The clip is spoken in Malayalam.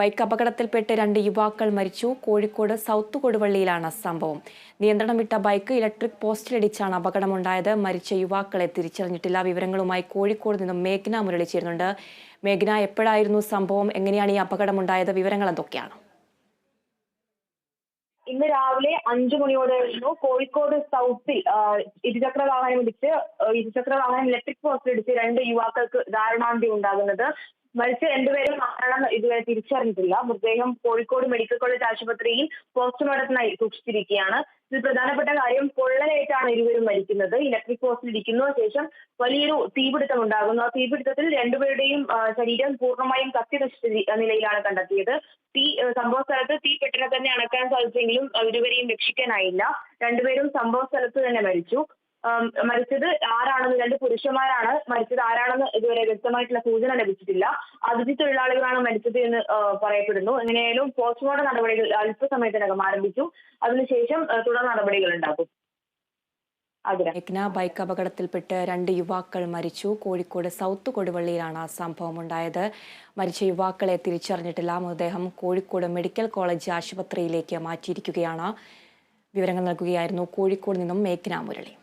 ബൈക്ക് അപകടത്തിൽപ്പെട്ട് രണ്ട് യുവാക്കൾ മരിച്ചു. കോഴിക്കോട് സൗത്ത് കൊടുവള്ളിയിലാണ് സംഭവം. നിയന്ത്രണം വിട്ട ബൈക്ക് ഇലക്ട്രിക് പോസ്റ്റിലിടിച്ചാണ് അപകടമുണ്ടായത്. മരിച്ച യുവാക്കളെ തിരിച്ചറിഞ്ഞിട്ടില്ല. വിവരങ്ങളുമായി കോഴിക്കോട് നിന്നും മേഘ്ന മുരളി ചേരുന്നുണ്ട് മേഘ്ന എപ്പോഴായിരുന്നു സംഭവം? എങ്ങനെയാണ് ഈ അപകടമുണ്ടായത്? വിവരങ്ങൾ എന്തൊക്കെയാണ്? ഇന്ന് രാവിലെ അഞ്ചു മണിയോടെയായിരുന്നു കോഴിക്കോട് സൗത്തിൽ ഇരുചക്ര വാഹനം ഇടിച്ച് ഇരുചക്ര വാഹനം ഇലക്ട്രിക് പോസ്റ്റിൽ ഇടിച്ച് രണ്ട് യുവാക്കൾക്ക് ദാരുണാന്തി ഉണ്ടാകുന്നത്. മരിച്ച രണ്ടുപേരും മാറണം ഇതുവരെ തിരിച്ചറിഞ്ഞിട്ടില്ല. മൃതദേഹം കോഴിക്കോട് മെഡിക്കൽ കോളേജ് ആശുപത്രിയിൽ പോസ്റ്റ്മോർട്ടത്തിനായി സൂക്ഷിച്ചിരിക്കുകയാണ്. ഇതിൽ പ്രധാനപ്പെട്ട കാര്യം പൊള്ളലേറ്റാണ് ഇരുവരും മരിക്കുന്നത്. ഇലക്ട്രിക് പോസ്റ്റിൽ ഇരിക്കുന്ന ശേഷം വലിയൊരു തീപിടുത്തം ഉണ്ടാകുന്നു. ആ തീപിടുത്തത്തിൽ രണ്ടുപേരുടെയും ശരീരം പൂർണമായും കത്തി നശിച്ച നിലയിലാണ് കണ്ടെത്തിയത്. തീ സംഭവ സ്ഥലത്ത് തീ പെട്ടെന്ന് തന്നെ അണക്കാൻ സാധിച്ചെങ്കിലും ഇരുവരെയും രക്ഷിക്കാനായില്ല. രണ്ടുപേരും സംഭവ സ്ഥലത്ത് തന്നെ മരിച്ചു. മരിച്ചത് ആരാണെന്ന് രണ്ട് പുരുഷന്മാരാണ്. മരിച്ചത് ആരാണെന്ന് ഇതുവരെ വ്യക്തമായിട്ടുള്ള സൂചന ലഭിച്ചിട്ടില്ല. അതിഥി തൊഴിലാളികളാണ് മരിച്ചത് എന്ന് പറയപ്പെടുന്നു. എങ്ങനെയായാലും പോസ്റ്റ്മോർട്ടം നടപടികൾ അല്പസമയത്തിനകം ആരംഭിച്ചു. അതിനുശേഷം തുടർ നടപടികൾ ഉണ്ടാകും. മേഘ്ന ബൈക്ക് അപകടത്തിൽപ്പെട്ട് രണ്ട് യുവാക്കൾ മരിച്ചു. കോഴിക്കോട് സൗത്ത് കൊടുവള്ളിയിലാണ് ആ സംഭവം ഉണ്ടായത്. മരിച്ച യുവാക്കളെ തിരിച്ചറിഞ്ഞിട്ടില്ല. മൃതദേഹം കോഴിക്കോട് മെഡിക്കൽ കോളേജ് ആശുപത്രിയിലേക്ക് മാറ്റിയിരിക്കുകയാണ്. വിവരങ്ങൾ നൽകുകയായിരുന്നു കോഴിക്കോട് നിന്നും മേഘ്ന മുരളി.